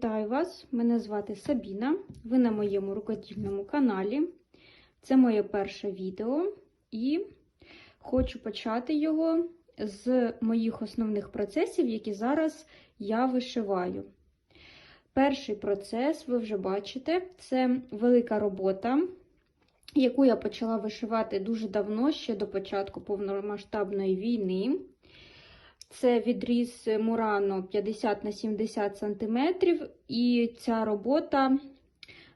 Вітаю вас! Мене звати Сабіна. Ви на моєму рукодільному каналі. Це моє перше відео, і хочу почати його з моїх основних процесів, які зараз я вишиваю. Перший процес, ви вже бачите, це велика робота, яку я почала вишивати дуже давно, ще до початку повномасштабної війни. Це відріз Мурано 50 на 70 см, і ця робота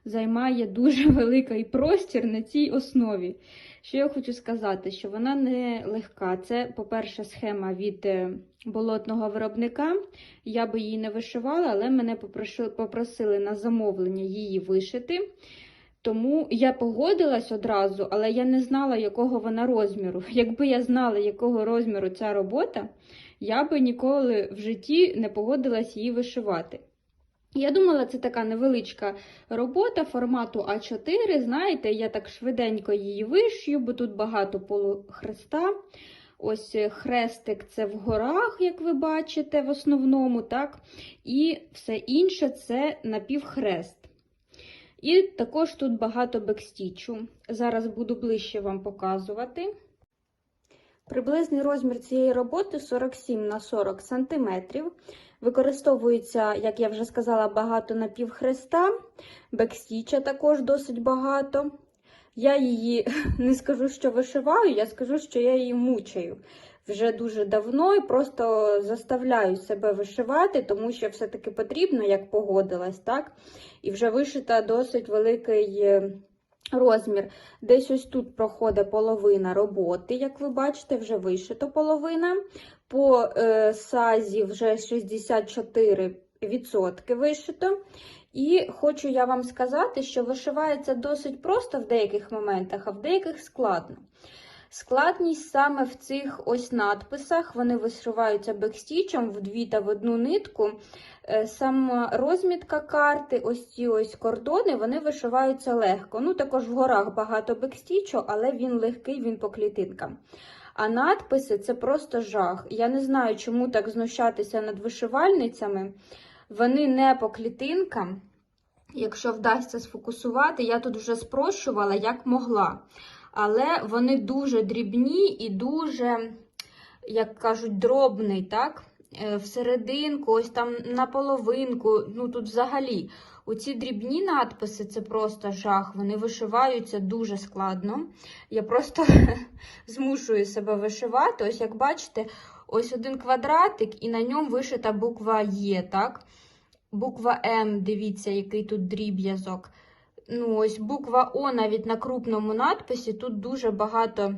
займає дуже великий простір на цій основі. Що я хочу сказати, що вона не легка. Це, по-перше, схема від е, болотного виробника. Я би її не вишивала, але мене попросили на замовлення її вишити. Тому я погодилась одразу, але я не знала, якого вона розміру. Якби я знала, якого розміру ця робота, я би ніколи в житті не погодилась її вишивати. Я думала, це така невеличка робота формату А4. Знаєте, я так швиденько її вишью, бо тут багато полухреста. Ось хрестик це в горах, як ви бачите, в основному, так? І все інше це напівхрест. І також тут багато бекстічу. Зараз буду ближче вам показувати. Приблизний розмір цієї роботи 47 на 40 см. Використовується, як я вже сказала, багато напівхреста, бекстіча також досить багато. Я її не скажу, що вишиваю, я скажу, що я її мучаю вже дуже давно і просто заставляю себе вишивати, тому що все-таки потрібно, як погодилась, так? І вже вишита досить великий е, розмір. Десь ось тут проходить половина роботи, як ви бачите, вже вишито половина. По е, сазі вже 64% вишито. І хочу я вам сказати, що вишивається досить просто в деяких моментах, а в деяких складно. Складність саме в цих ось надписах, вони вишиваються бекстічем в дві та в одну нитку. Е, сама розмітка карти, ось ці ось кордони, вони вишиваються легко. Ну, також в горах багато бекстічу, але він легкий, він по клітинкам. А надписи це просто жах. Я не знаю, чому так знущатися над вишивальницями. Вони не по клітинкам. Якщо вдасться сфокусувати, я тут вже спрощувала, як могла але вони дуже дрібні і дуже, як кажуть, дробний, так? Е, всерединку, ось там на половинку, ну тут взагалі. Оці дрібні надписи це просто жах. Вони вишиваються дуже складно. Я просто змушую себе вишивати. Ось, як бачите, ось один квадратик, і на ньому вишита буква Є, так? Буква М, дивіться, який тут дріб'язок ну, ось буква О навіть на крупному надписі. Тут дуже багато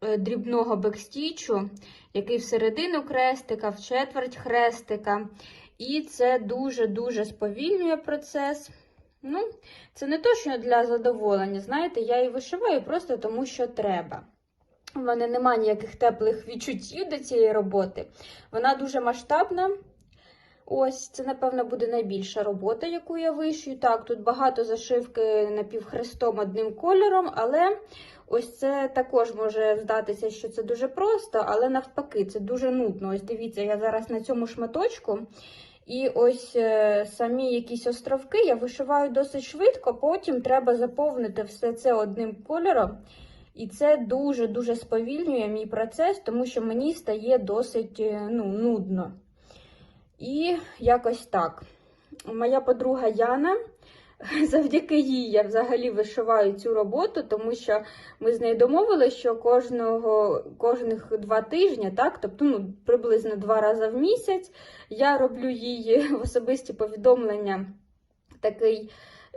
е, дрібного бекстічу, який всередину хрестика, в четверть хрестика. І це дуже-дуже сповільнює процес. Ну, Це не то, що для задоволення. Знаєте, я її вишиваю просто тому, що треба. У мене немає ніяких теплих відчуттів до цієї роботи. Вона дуже масштабна. Ось, це, напевно, буде найбільша робота, яку я вишию. Так, тут багато зашивки напівхрестом одним кольором, але ось це також може здатися, що це дуже просто, але навпаки, це дуже нудно. Ось дивіться, я зараз на цьому шматочку. І ось е, самі якісь островки я вишиваю досить швидко, потім треба заповнити все це одним кольором. І це дуже-дуже сповільнює мій процес, тому що мені стає досить е, ну, нудно. І якось так. Моя подруга Яна, завдяки їй я взагалі вишиваю цю роботу, тому що ми з нею домовилися, що кожного, кожних два тижні, так, тобто ну, приблизно два рази в місяць, я роблю їй в особисті повідомлення такий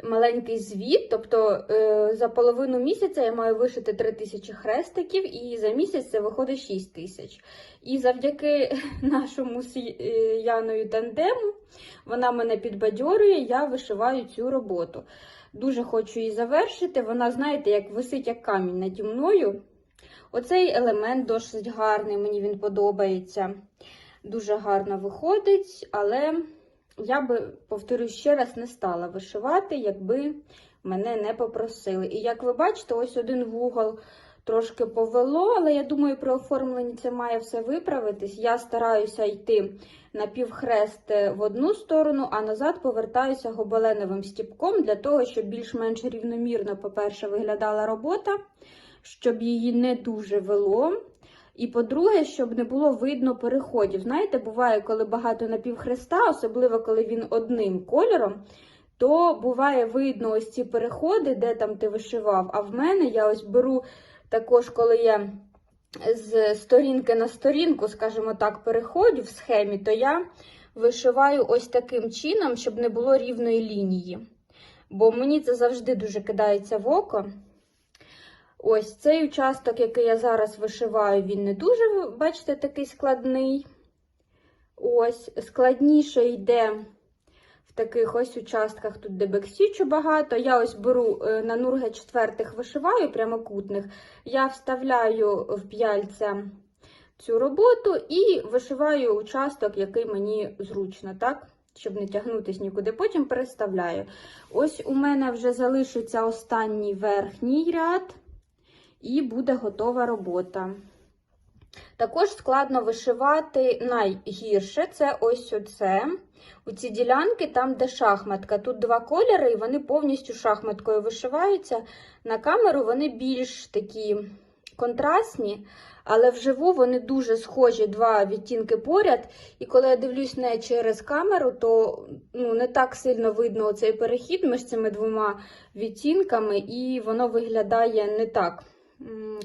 маленький звіт. Тобто е, за половину місяця я маю вишити 3 тисячі хрестиків, і за місяць це виходить 6 тисяч. І завдяки нашому з е, Яною тандему вона мене підбадьорює, я вишиваю цю роботу. Дуже хочу її завершити. Вона, знаєте, як висить як камінь наді мною. Оцей елемент досить гарний, мені він подобається. Дуже гарно виходить, але я би, повторюю ще раз, не стала вишивати, якби мене не попросили. І як ви бачите, ось один вугол трошки повело, але я думаю, при оформленні це має все виправитись. Я стараюся йти на півхрест в одну сторону, а назад повертаюся гобеленовим стіпком для того, щоб більш-менш рівномірно, по-перше, виглядала робота, щоб її не дуже вело. І по-друге, щоб не було видно переходів. Знаєте, буває, коли багато напівхреста, особливо коли він одним кольором, то буває видно ось ці переходи, де там ти вишивав. А в мене я ось беру також, коли я з сторінки на сторінку, скажімо так, переходжу в схемі, то я вишиваю ось таким чином, щоб не було рівної лінії. Бо мені це завжди дуже кидається в око. Ось цей участок, який я зараз вишиваю, він не дуже, бачите, такий складний. Ось, складніше йде в таких ось участках, тут де бексічу багато. Я ось беру е, на нурге четвертих вишиваю прямокутних, я вставляю в п'яльця цю роботу і вишиваю участок, який мені зручно, так? Щоб не тягнутись нікуди, потім переставляю. Ось у мене вже залишиться останній верхній ряд і буде готова робота. Також складно вишивати найгірше це ось оце. У ці ділянки, там, де шахматка. Тут два кольори, і вони повністю шахматкою вишиваються. На камеру вони більш такі контрастні, але вживу вони дуже схожі, два відтінки поряд. І коли я дивлюсь не через камеру, то ну, не так сильно видно цей перехід між цими двома відтінками, і воно виглядає не так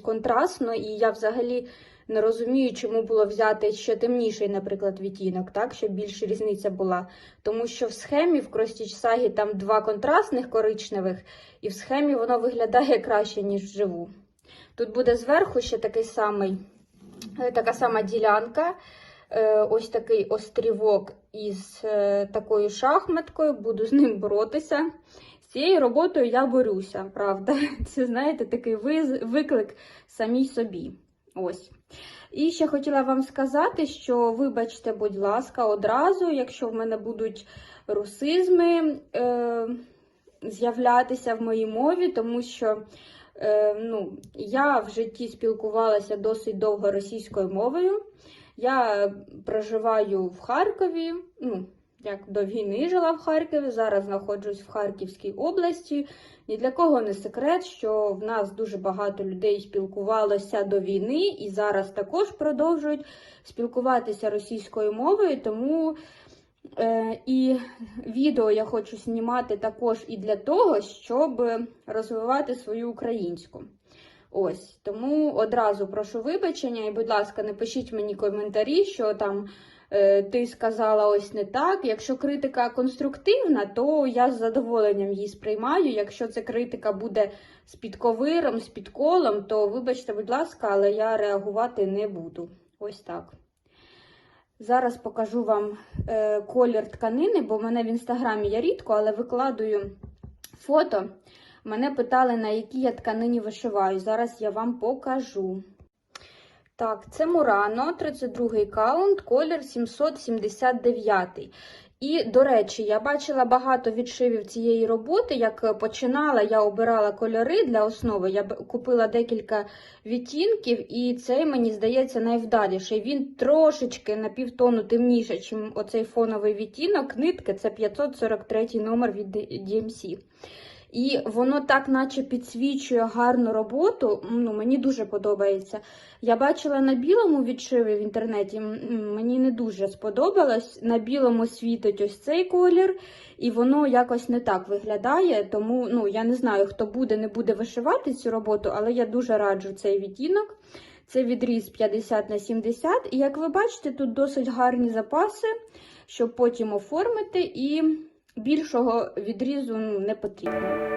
контрастно, і я взагалі не розумію, чому було взяти ще темніший, наприклад, відтінок, так, щоб більше різниця була. Тому що в схемі в Кростіч Сагі там два контрастних коричневих, і в схемі воно виглядає краще, ніж вживу. Тут буде зверху ще такий самий, е, така сама ділянка. Е, ось такий острівок із е, такою шахматкою, буду з ним боротися. Цією роботою я борюся, правда. Це, знаєте, такий виклик самій собі. Ось. І ще хотіла вам сказати, що, вибачте, будь ласка, одразу, якщо в мене будуть русизми е, з'являтися в моїй мові, тому що е, ну, я в житті спілкувалася досить довго російською мовою. Я проживаю в Харкові. ну, як до війни жила в Харкові, зараз знаходжусь в Харківській області. Ні для кого не секрет, що в нас дуже багато людей спілкувалося до війни і зараз також продовжують спілкуватися російською мовою, тому е, і відео я хочу знімати також і для того, щоб розвивати свою українську. Ось, тому одразу прошу вибачення, і, будь ласка, не пишіть мені коментарі, що там. Е, ти сказала ось не так. Якщо критика конструктивна, то я з задоволенням її сприймаю. Якщо ця критика буде з підковиром, з підколом, то вибачте, будь ласка, але я реагувати не буду. Ось так. Зараз покажу вам е, колір тканини, бо в мене в інстаграмі я рідко, але викладую фото. Мене питали, на якій я тканині вишиваю. Зараз я вам покажу. Так, це Мурано, 32-й каунт, колір 779. І, до речі, я бачила багато відшивів цієї роботи. Як починала, я обирала кольори для основи. Я купила декілька відтінків, і цей, мені здається, найвдаліший. Він трошечки на півтону темніше, ніж оцей фоновий відтінок. Нитки це 543 номер від DMC. І воно так, наче підсвічує гарну роботу. Ну, Мені дуже подобається. Я бачила на білому відшиві в інтернеті, мені не дуже сподобалось. На білому світить ось цей колір, і воно якось не так виглядає. Тому ну, я не знаю, хто буде, не буде вишивати цю роботу, але я дуже раджу цей відтінок. Це відріз 50 на 70. І як ви бачите, тут досить гарні запаси, щоб потім оформити. і більшого відрізу не потрібно.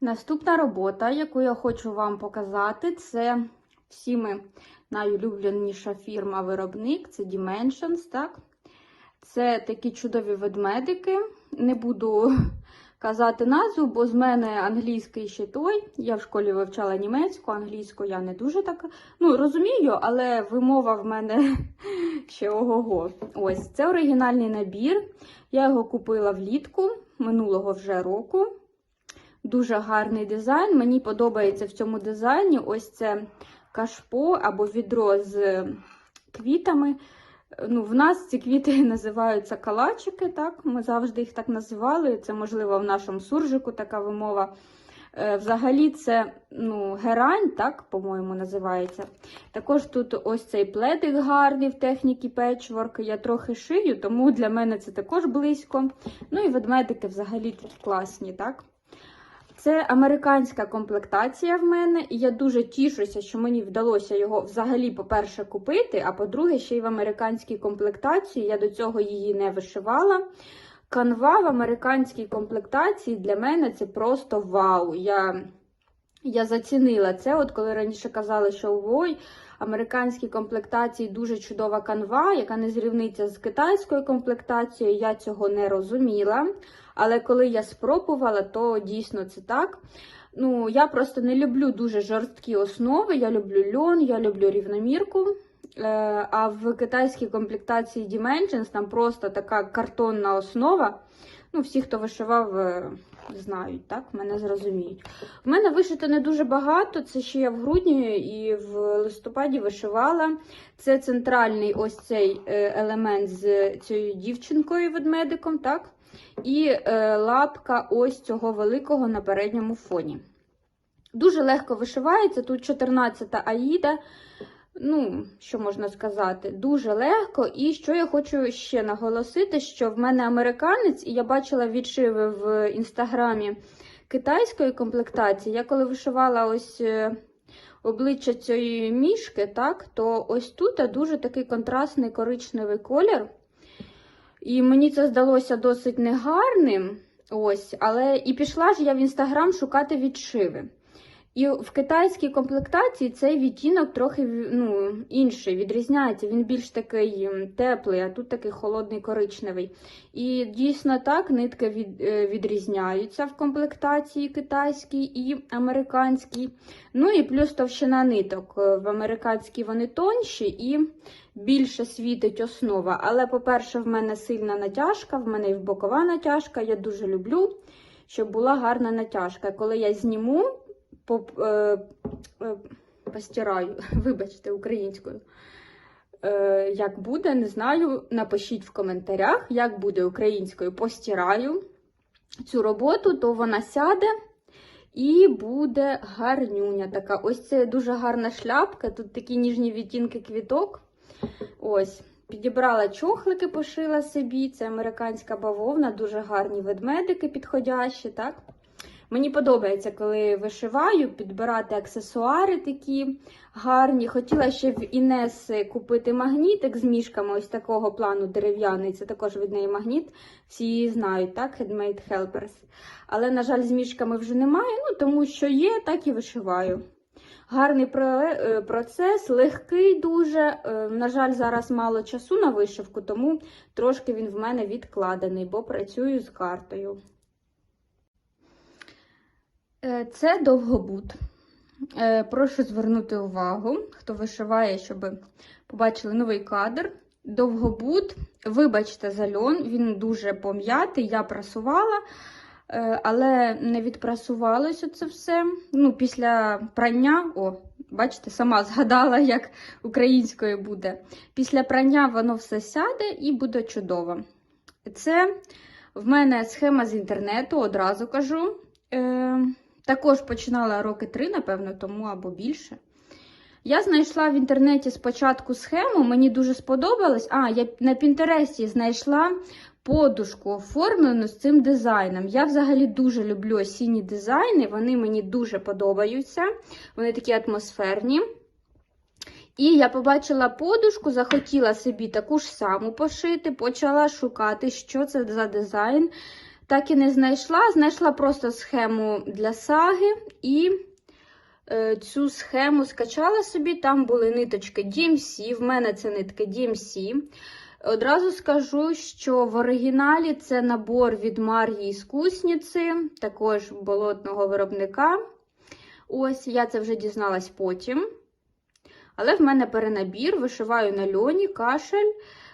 Наступна робота, яку я хочу вам показати, це всіми найулюбленіша фірма-виробник, це Dimensions, так? Це такі чудові ведмедики. Не буду казати назву, бо з мене англійський ще той. Я в школі вивчала німецьку, англійську я не дуже так ну, розумію, але вимова в мене ще ого-го. Ось це оригінальний набір. Я його купила влітку минулого вже року. Дуже гарний дизайн. Мені подобається в цьому дизайні ось це кашпо або відро з квітами. Ну, В нас ці квіти називаються калачики, так? Ми завжди їх так називали. Це, можливо, в нашому суржику така вимова. Е, Взагалі, це ну, герань, так, по-моєму, називається. Також тут ось цей пледик гарний в техніці печворк. Я трохи шию, тому для мене це також близько. Ну і ведмедики взагалі такі класні, так? Це американська комплектація в мене, і я дуже тішуся, що мені вдалося його взагалі, по-перше, купити, а по-друге, ще й в американській комплектації. Я до цього її не вишивала. Канва в американській комплектації для мене це просто вау. Я я зацінила це. От коли раніше казали, що ой, американській комплектації дуже чудова канва, яка не зрівниться з китайською комплектацією, я цього не розуміла. Але коли я спробувала, то дійсно це так. Ну, Я просто не люблю дуже жорсткі основи. Я люблю льон, я люблю рівномірку. Е, А в китайській комплектації Dimensions там просто така картонна основа. Ну, Всі, хто вишивав, е, знають, так, мене зрозуміють. В мене вишито не дуже багато, це ще я в грудні і в листопаді вишивала. Це центральний ось цей е, елемент з цією дівчинкою ведмедиком. так? І е, лапка ось цього великого на передньому фоні. Дуже легко вишивається. Тут 14 аїда. Ну, що можна сказати, дуже легко. І що я хочу ще наголосити, що в мене американець, і я бачила відшиви в інстаграмі китайської комплектації. Я коли вишивала ось е, обличчя цієї мішки, так, то ось тут дуже такий контрастний коричневий колір. І мені це здалося досить негарним. Ось, але і пішла ж я в інстаграм шукати відшиви. І в китайській комплектації цей відтінок трохи ну, інший, відрізняється. Він більш такий теплий, а тут такий холодний коричневий. І дійсно так, нитки від, е, відрізняються в комплектації китайській і американській. Ну і плюс товщина ниток. В американській вони тонші і більше світить основа. Але, по-перше, в мене сильна натяжка, в мене і бокова натяжка. Я дуже люблю, щоб була гарна натяжка. Коли я зніму, поп, е, е, постираю, вибачте, українською. Е, Як буде, не знаю. Напишіть в коментарях, як буде українською постираю цю роботу, то вона сяде. І буде гарнюня така. Ось це дуже гарна шляпка. Тут такі ніжні відтінки квіток. Ось, підібрала чохлики, пошила собі. Це американська бавовна, дуже гарні ведмедики підходящі, так? Мені подобається, коли вишиваю, підбирати аксесуари такі гарні. Хотіла ще в Інес купити магнітик з мішками ось такого плану дерев'яний. Це також від неї магніт. Всі її знають, так? Handmade Helpers. Але, на жаль, з мішками вже немає, ну тому що є, так і вишиваю. Гарний е, процес, легкий дуже. Е, на жаль, зараз мало часу на вишивку, тому трошки він в мене відкладений, бо працюю з картою. Е, це довгобут. Прошу звернути увагу, хто вишиває, щоб побачили новий кадр. Довгобут, вибачте, за льон, він дуже пом'ятий, я прасувала. Е, але не відпрасувалося це все. Ну, Після прання, о, бачите, сама згадала, як українською буде. Після прання воно все сяде і буде чудово. Це в мене схема з інтернету, одразу кажу. Е, Також починала роки три, напевно, тому або більше. Я знайшла в інтернеті спочатку схему, мені дуже сподобалось. А, я на Пінтересті знайшла подушку оформлену з цим дизайном. Я взагалі дуже люблю осінні дизайни, вони мені дуже подобаються. Вони такі атмосферні. І я побачила подушку, захотіла собі таку ж саму пошити, почала шукати, що це за дизайн. Так і не знайшла. Знайшла просто схему для саги і е, цю схему скачала собі. Там були ниточки DMC, в мене це нитки DMC. Одразу скажу, що в оригіналі це набор від Мар'ї Іскусниці, також болотного виробника. Ось, я це вже дізналась потім. Але в мене перенабір, вишиваю на льоні, кашель,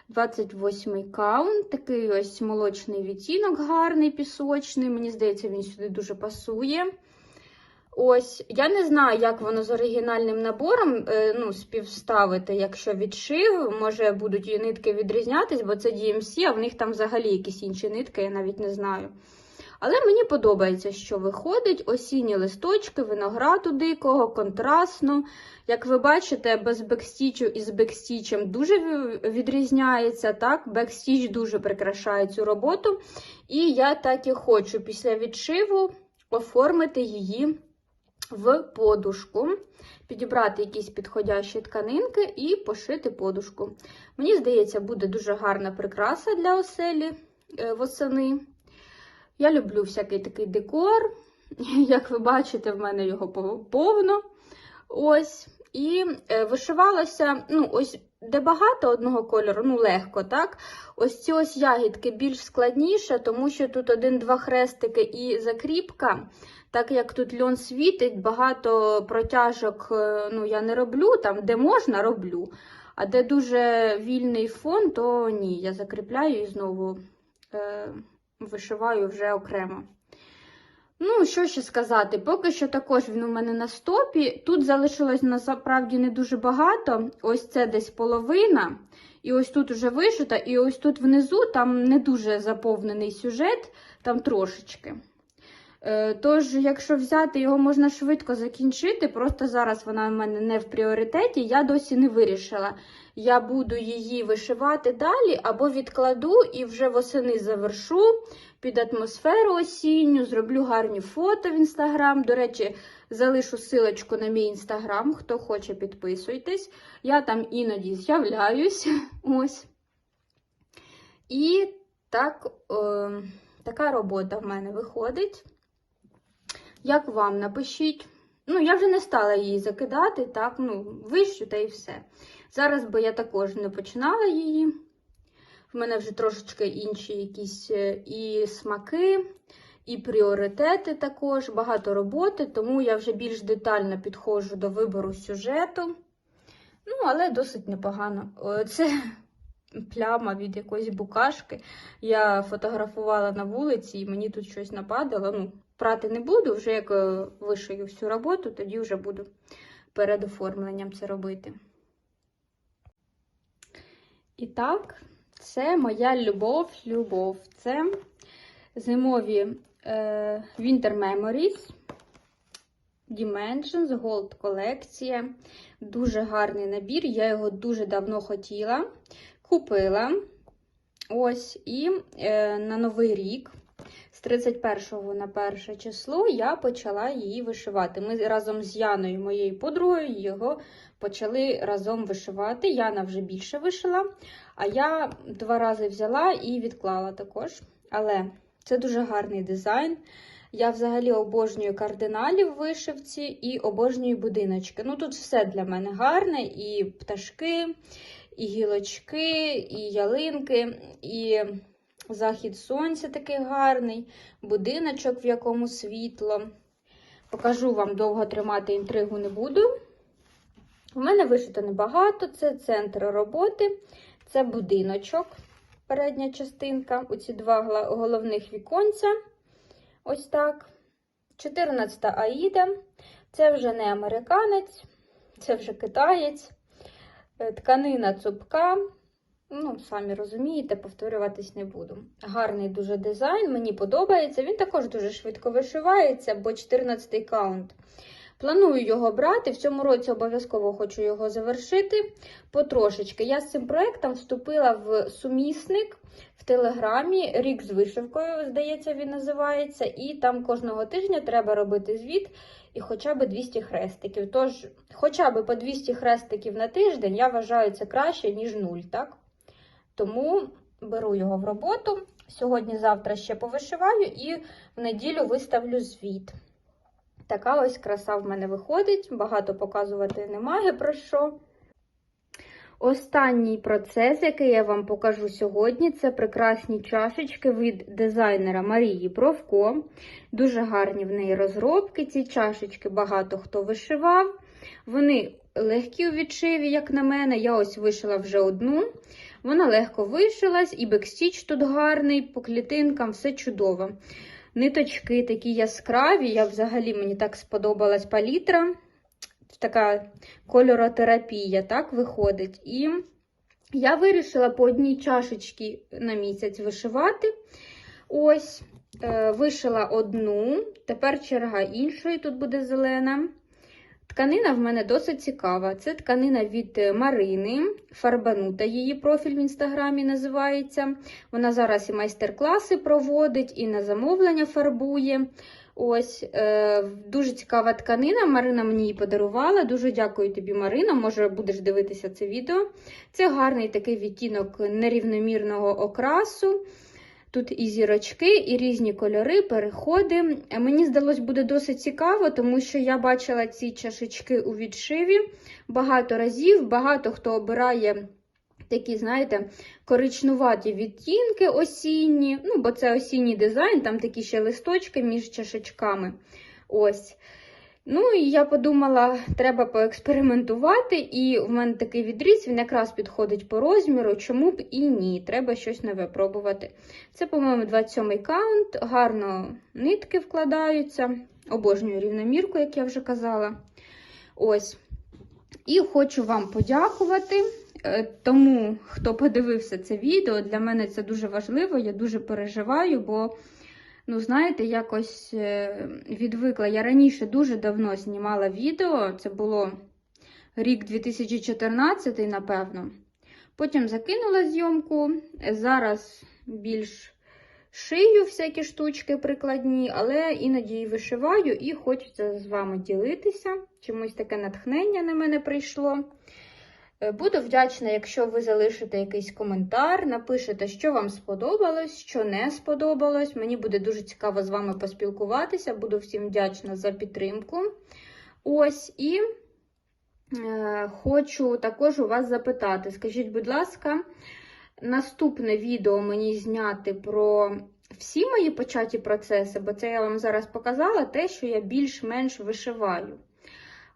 28 каунт, такий ось молочний відтінок, гарний пісочний. Мені здається, він сюди дуже пасує. Ось, я не знаю, як воно з оригінальним набором е, ну, співставити, якщо відшив. Може будуть і нитки відрізнятись, бо це DMC, а в них там взагалі якісь інші нитки, я навіть не знаю. Але мені подобається, що виходить осінні листочки, винограду дикого, контрастно. Як ви бачите, без бекстічу і з бекстічем дуже відрізняється. так? Бекстіч дуже прикрашає цю роботу. І я так і хочу після відшиву оформити її в подушку, підібрати якісь підходящі тканинки і пошити подушку. Мені здається, буде дуже гарна прикраса для оселі е, восени. Я люблю всякий такий декор. Як ви бачите, в мене його повно. Ось. І е, вишивалося, ну, ось де багато одного кольору, ну, легко, так? Ось ці ось ягідки більш складніше, тому що тут один-два хрестики і закріпка. Так як тут льон світить, багато протяжок е, ну, я не роблю, там, де можна, роблю. А де дуже вільний фон, то ні, я закріпляю і знову е, вишиваю вже окремо. Ну, що ще сказати, поки що також він у мене на стопі. Тут залишилось насправді не дуже багато. Ось це десь половина. І ось тут вже вишита, і ось тут внизу там не дуже заповнений сюжет, там трошечки. Е, тож, якщо взяти, його можна швидко закінчити, просто зараз вона в мене не в пріоритеті, я досі не вирішила. Я буду її вишивати далі, або відкладу і вже восени завершу під атмосферу осінню, зроблю гарні фото в інстаграм. До речі, залишу силочку на мій інстаграм, хто хоче, підписуйтесь. Я там іноді з'являюсь. ось. І так, о, така робота в мене виходить. Як вам напишіть? Ну, я вже не стала її закидати, так, ну, вищу та і все. Зараз би я також не починала її. В мене вже трошечки інші якісь е, і смаки, і пріоритети також, багато роботи, тому я вже більш детально підходжу до вибору сюжету. Ну, але досить непогано. Це пляма від якоїсь букашки. Я фотографувала на вулиці, і мені тут щось нападало. Ну, прати не буду, вже як е, вишию всю роботу, тоді вже буду перед оформленням це робити. І так, це моя любов-любов. Це зимові е, Winter Memories. Dimensions, Gold колекція. Дуже гарний набір. Я його дуже давно хотіла. Купила. Ось, і е, на Новий рік з 31 на 1 число я почала її вишивати. Ми разом з Яною, моєю подругою, його почали разом вишивати. Яна вже більше вишила, а я два рази взяла і відклала також. Але це дуже гарний дизайн. Я взагалі обожнюю кардиналі в вишивці і обожнюю будиночки. Ну, тут все для мене гарне: і пташки, і гілочки, і ялинки, і захід сонця такий гарний, будиночок, в якому світло. Покажу вам довго тримати інтригу не буду. У мене вишито небагато, це центр роботи, це будиночок, передня частинка, оці два головних віконця. Ось так. 14 Аїда. Це вже не американець, це вже китаєць, тканина цупка. Ну, самі розумієте, повторюватись не буду. Гарний дуже дизайн, мені подобається. Він також дуже швидко вишивається, бо 14-й каунт. Планую його брати. В цьому році обов'язково хочу його завершити потрошечки. Я з цим проєктом вступила в сумісник в Телеграмі. Рік з вишивкою, здається, він називається. І там кожного тижня треба робити звіт і хоча б 200 хрестиків. Тож, хоча б по 200 хрестиків на тиждень, я вважаю це краще, ніж нуль, так? Тому беру його в роботу. Сьогодні-завтра ще повишиваю і в неділю виставлю звіт. Така ось краса в мене виходить, багато показувати немає про що. Останній процес, який я вам покажу сьогодні, це прекрасні чашечки від дизайнера Марії Бровко. Дуже гарні в неї розробки. Ці чашечки багато хто вишивав. Вони легкі у відшиві, як на мене. Я ось вишила вже одну. Вона легко вишилась, і бекстіч тут гарний, по клітинкам все чудово. Ниточки такі яскраві. Я взагалі мені так сподобалась палітра. Така кольоротерапія, так виходить. І я вирішила по одній чашечці на місяць вишивати. Ось, е, вишила одну, тепер черга іншої, тут буде зелена. Тканина в мене досить цікава. Це тканина від Марини, фарбанута її профіль в інстаграмі називається. Вона зараз і майстер-класи проводить, і на замовлення фарбує. Ось е, дуже цікава тканина. Марина мені її подарувала. Дуже дякую тобі, Марина. Може, будеш дивитися це відео. Це гарний такий відтінок нерівномірного окрасу. Тут і зірочки, і різні кольори, переходи. Мені здалось, буде досить цікаво, тому що я бачила ці чашечки у відшиві багато разів. Багато хто обирає такі, знаєте, коричнуваті відтінки осінні. Ну, бо це осінній дизайн, там такі ще листочки між чашечками. Ось. Ну, і я подумала, треба поекспериментувати. І в мене такий відріз, він якраз підходить по розміру, чому б і ні. Треба щось нове пробувати. Це, по-моєму, 27-й каунт, гарно нитки вкладаються. Обожнюю рівномірку, як я вже казала. Ось. І хочу вам подякувати. е, Тому, хто подивився це відео, для мене це дуже важливо, я дуже переживаю, бо Ну, знаєте, якось е, відвикла. Я раніше дуже давно знімала відео, це було рік 2014, напевно. Потім закинула зйомку. Зараз більш шию всякі штучки прикладні, але іноді і вишиваю, і хочеться з вами ділитися. Чомусь таке натхнення на мене прийшло. Е, Буду вдячна, якщо ви залишите якийсь коментар, напишете, що вам сподобалось, що не сподобалось. Мені буде дуже цікаво з вами поспілкуватися. Буду всім вдячна за підтримку. Ось і е, хочу також у вас запитати: скажіть, будь ласка, наступне відео мені зняти про всі мої початі процеси, бо це я вам зараз показала те, що я більш-менш вишиваю.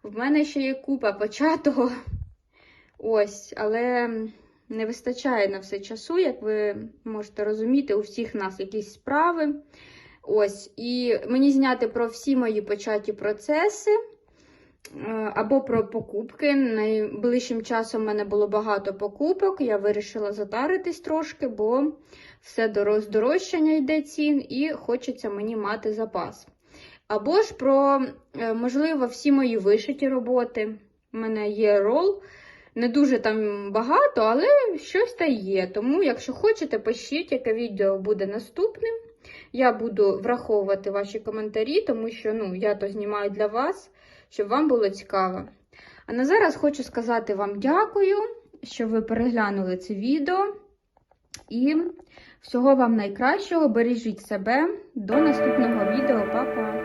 В мене ще є купа початого. Ось, але не вистачає на все часу, як ви можете розуміти, у всіх нас якісь справи. Ось, і мені зняти про всі мої початі процеси е, або про покупки. Найближчим часом в мене було багато покупок. Я вирішила затаритись трошки, бо все дорож- здорожчання йде цін, і хочеться мені мати запас. Або ж про, е, можливо, всі мої вишиті роботи. У мене є рол. Не дуже там багато, але щось та є. Тому, якщо хочете, пишіть, яке відео буде наступним. Я буду враховувати ваші коментарі, тому що ну, я то знімаю для вас, щоб вам було цікаво. А на зараз хочу сказати вам дякую, що ви переглянули це відео. І всього вам найкращого. Бережіть себе. До наступного відео.